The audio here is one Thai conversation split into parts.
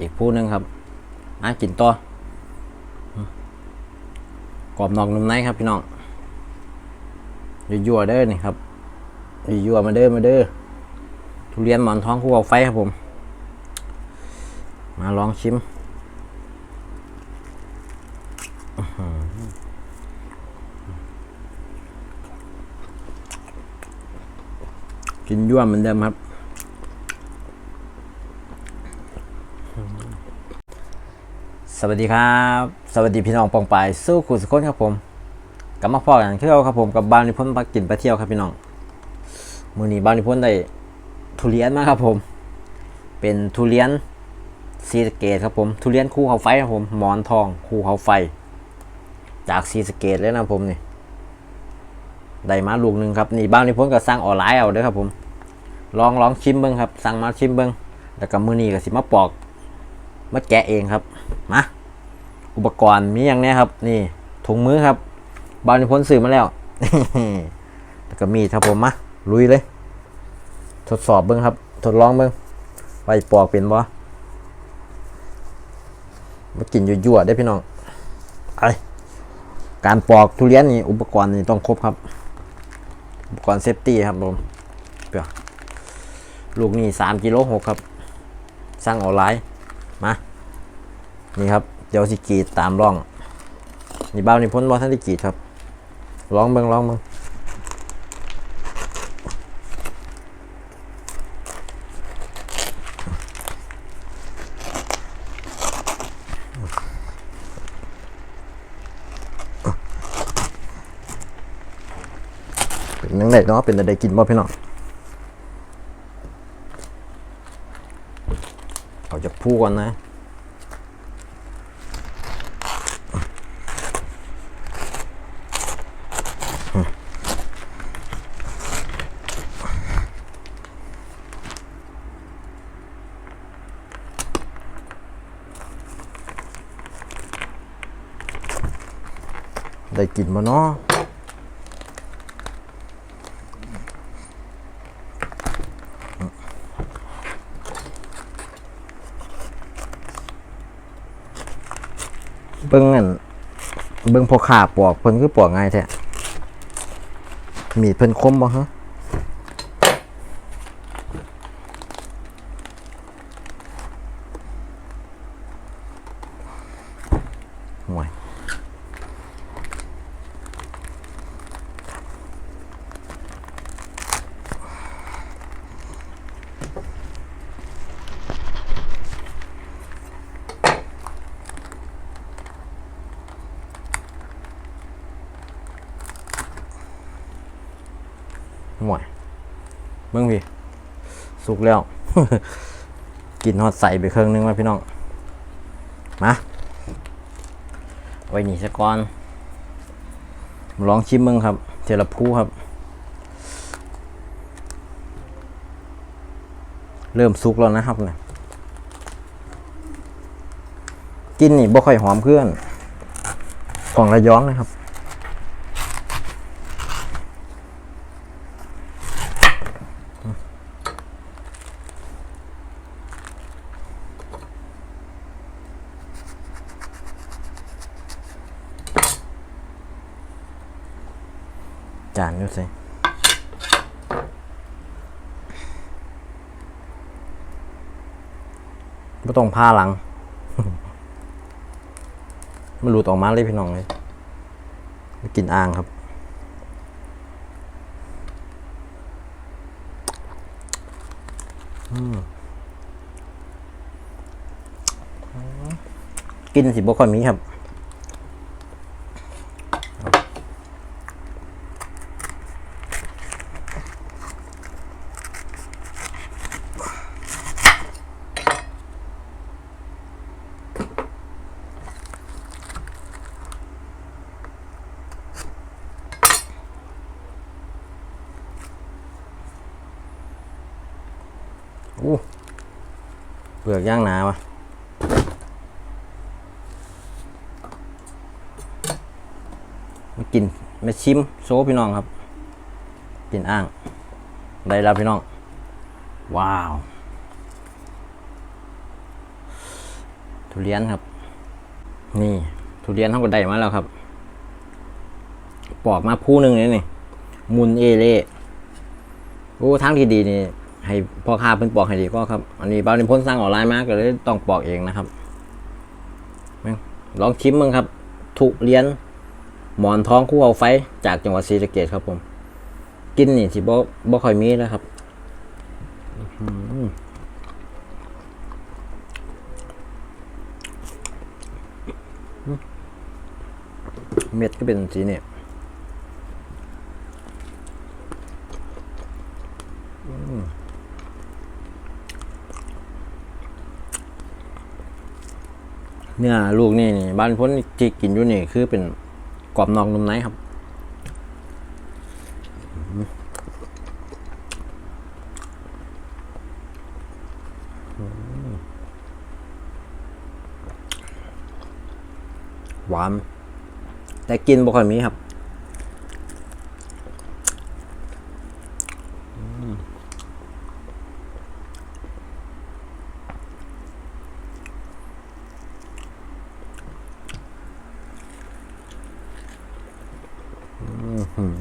อีกผู้หนึงครับอะกินต่อกรอบนอกนุ่มในครับพี่น้องยั่วๆเด้อนี่ครับยั่วๆมาเด้อมาเด้อทุเรียนหมอนทองคู่เอาไฟครับผม มาลองชิมกินยั่วเหมือนเดิมครับ สวัสดีครับ สวัสดีพี่น้องปองปายสู้ขุดสุคนครับผมกลับมาพอกันเที่ยวครับผมกับบางนิพนธ์ปักกินไปเที่ยวครับพี่น้องมือนี้บางนิพนธ์ได้ทุเรียนมาครับผม เป็นทุเรียนซีสเกตครับผมทุเรียนคู่เขาไฟครับผมหมอนทองคู่เขาไฟ จากซีสเกตเลยนะผมนี่ได้มาลูกหนึ่งครับนี่บ้างนิพนธ์ก็สร้างออนไลน์เอาเด้อครับผม ลองลองชิมเบิ้งครับสั่งมาชิมเบิ้งแล้วก็มือนี้ก็สิมาปอก มาแกะเองครับ มา อุปกรณ์มีอย่างนี้ครับ นี่ถุงมือครับ บาลิพ้นสื่อมาแล้วแล้วก็มีครับผมมาลุยเลย ทดสอบเบิ้งครับ ทดลองเบิ้งไปปอกเป็นบ่มากินยั่วๆได้พี่น้องไอการปอกทุเรียนนี่อุปกรณ์นี่ต้องครบครับ อุปกรณ์เซฟตี้ครับผมเปล่าลูกนี่สามกิโลหกครับ สร้างออนไลน์ มา นี่ครับ เดี๋ยวสิกีดตามร่อง นี่บ้าวนี่พ้นบอท่านที่กีดครับลองเบิ่งลองเบิงเป็นยังไงเนาะเป็นอะไรกินบ่พี่น้อง เอาจากผู้ก่อนนะ ได้กินมาเนาะ เบิ้งอันเบิ้งพอขาปอกเพิ่นคือปอกง่ายแท้มีดเพิ่นคมบ่ฮะ เบิ่งพี่สุกแล้ว กินฮอดใส่ไปเครื่องนึงมาพี่น้อง มาไว้นี่ซะก่อนลองชิมเบิ่งครับ เทลพูครับ เริ่มสุกแล้วนะครับเนี่ยกินนี่บ่ค่อยหอมเพื่อน ของระยองนะครับ จานดูสิไม่ต้องผ้าหลัง มันหลุดออกมาเลยพี่น้องเลยกินอ่างครับ กินสิบ่ค่อยมีครับ อู้ เปลือกย่างหนาวะมากินมาชิมโซพี่น้องครับ กินอ่าง ได้แล้วพี่น้อง ว้าว ทุเรียนครับ นี่ ทุเรียนเขาก็ได้มาแล้วครับ ปอกมาผู้หนึ่งนี่นี่ มุนเอเล่โอ้ทางที่ดีนี่ ให้พ่อค้าเพิ่นปอกให้ดีก็ครับ อันนี้บ้านนิพนสร้างออนไลน์มาก็เลยต้องปอกเองนะครับลองชิมมึงครับ ทุเรียน หมอนท้องคู่เอาไฟจากจังหวัดศรีสะเกษครับผม กินนี่สิบ่บ่ค่อยมีแล้วครับเม็ดก็เป็นสีเนี่ยอืม เนื้อลูกนี่นี่บ้านพ้นที่กินอยู่นี่คือเป็นกรอบนอกนุ่มในครับหวานแต่กินบ่ค่อยมีครับอืมอื้อหืออืม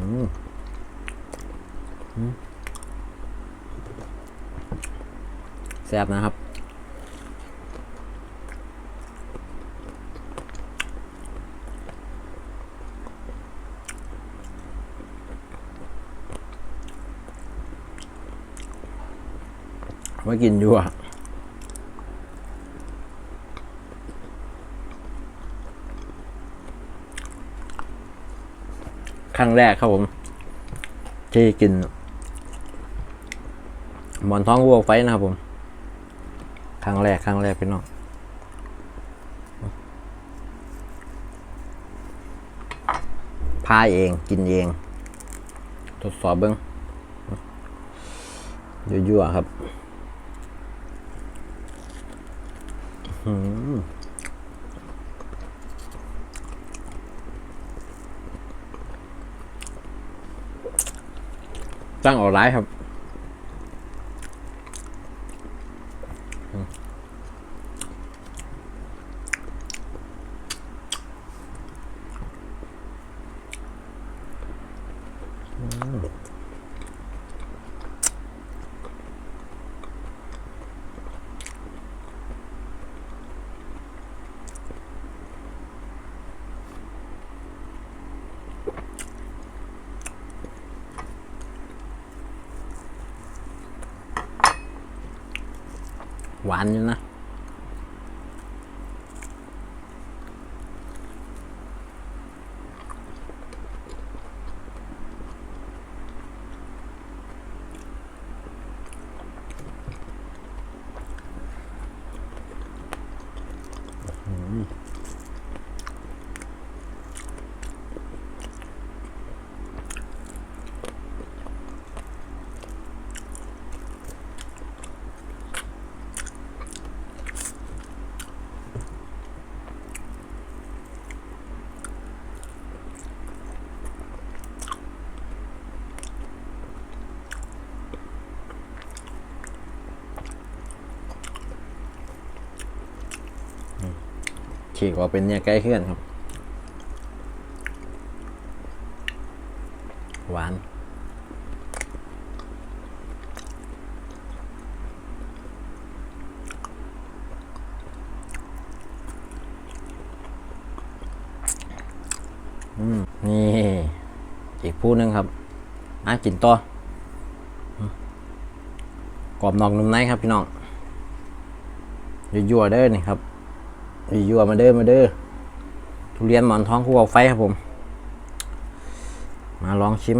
แซ่บนะครับ มากินอยู่อะ ครั้งแรกครับผม ที่กินหมอนท้องวัวไฟนะครับผมครั้งแรกครั้งแรกพี่น้องพาเองกินเอง ทดสอบเบิ้งยั่วๆครับ อืม ตั้งออนไลน์ครับ หวานอยู่นะ ฉีกออกเป็นเนี่ยใกล้เพื่อนครับ หวานอืมนี่ อีกผู้หนึ่งครับอะกินต่อกรอบนอกนุ่มในครับพี่น้องยั่วๆเด้อนี่ครับ ยั่วมาเด้อมาเด้อทุเรียนหมอนทองคู่เอาไฟครับผม มาลองชิม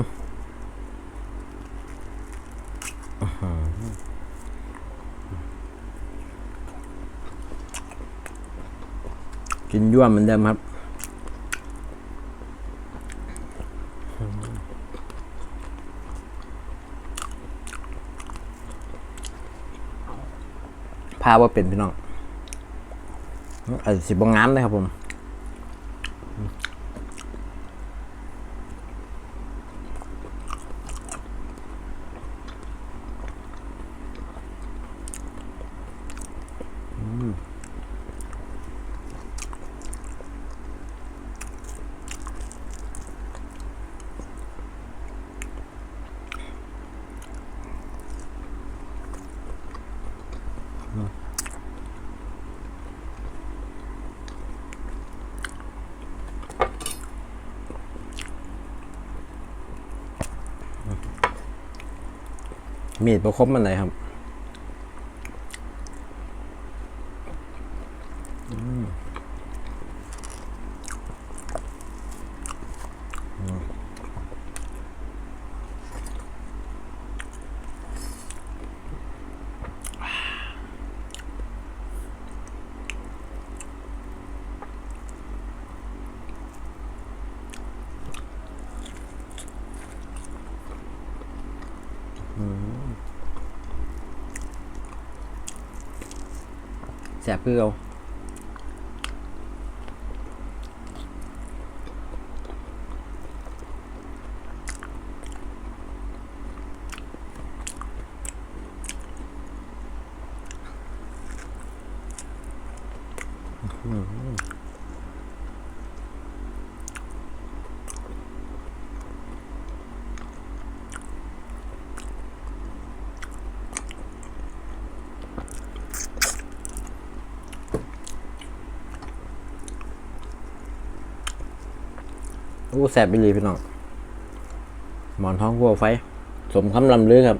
กินยั่วเหมือนเดิมครับพาพว่าเป็นพี่น้อง อาจสิบงามเลยครับผมอืม มีดประคบมันไหนครับอืมอืมแส บคือเอาโอ้แสบไปเลยพี่น้องหมอนท้องวัวไฟ สมคำลำลือครับ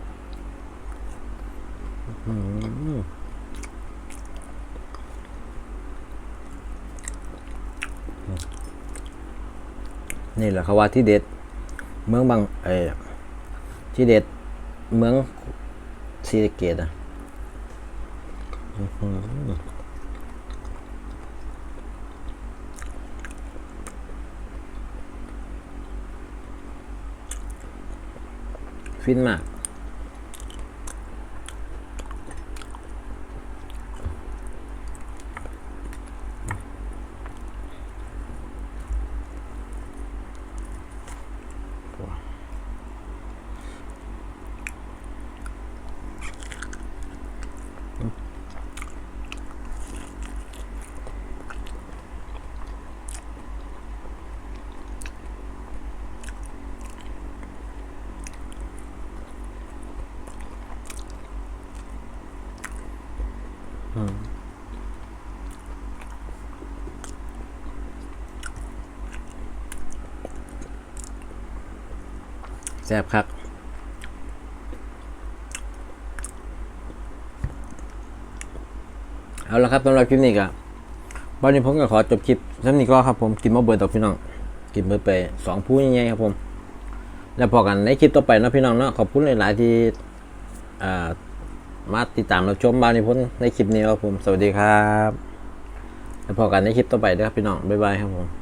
นี่แหละเขาว่าที่เด็ด เมืองบางเอที่เด็ด เมืองศรีเกตอะอื้อหือ ฟินมาก แซ่บครับเอาละครับสำหรับคลิปนี้ก็วันนี้ผมก็ขอจบคลิปสำหรับนี้ก็ครับผมกินมาเบิร์ดดอพี่น้อง กินเบิร์ดไปสองผู้ใหญ่ๆครับผม แล้วพอกันในคลิปต่อไปนะพี่น้องเนาะขอบคุณหลาย ๆ ที่มาติดตามรับชมบานนิพนธ์ในคลิปนี้ครับผม สวัสดีครับ แล้วพอกันในคลิปต่อไปเด้อครับพี่น้องบ๊ายบายครับผม